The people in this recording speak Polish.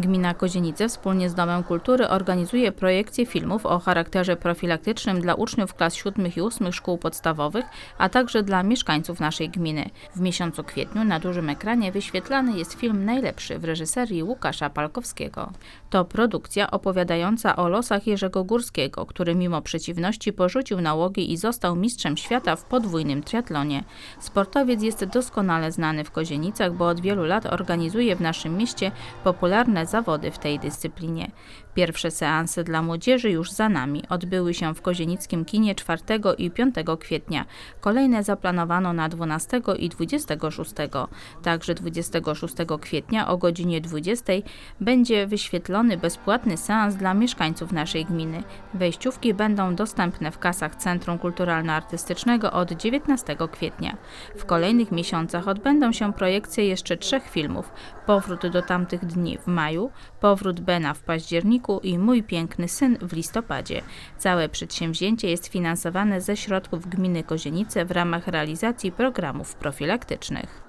Gmina Kozienice wspólnie z Domem Kultury organizuje projekcje filmów o charakterze profilaktycznym dla uczniów klas 7 i 8 szkół podstawowych, a także dla mieszkańców naszej gminy. W miesiącu kwietniu na dużym ekranie wyświetlany jest film najlepszy w reżyserii Łukasza Palkowskiego. To produkcja opowiadająca o losach Jerzego Górskiego, który mimo przeciwności porzucił nałogi i został mistrzem świata w podwójnym triatlonie. Sportowiec jest doskonale znany w Kozienicach, bo od wielu lat organizuje w naszym mieście popularne zawody w tej dyscyplinie. Pierwsze seanse dla młodzieży już za nami. Odbyły się w kozienickim kinie 4 i 5 kwietnia. Kolejne zaplanowano na 12 i 26. Także 26 kwietnia o godzinie 20 będzie wyświetlony bezpłatny seans dla mieszkańców naszej gminy. Wejściówki będą dostępne w kasach Centrum Kulturalno-Artystycznego od 19 kwietnia. W kolejnych miesiącach odbędą się projekcje jeszcze trzech filmów. Powrót do tamtych dni w maju, Powrót Bena w październiku i Mój piękny syn w listopadzie. Całe przedsięwzięcie jest finansowane ze środków gminy Kozienice w ramach realizacji programów profilaktycznych.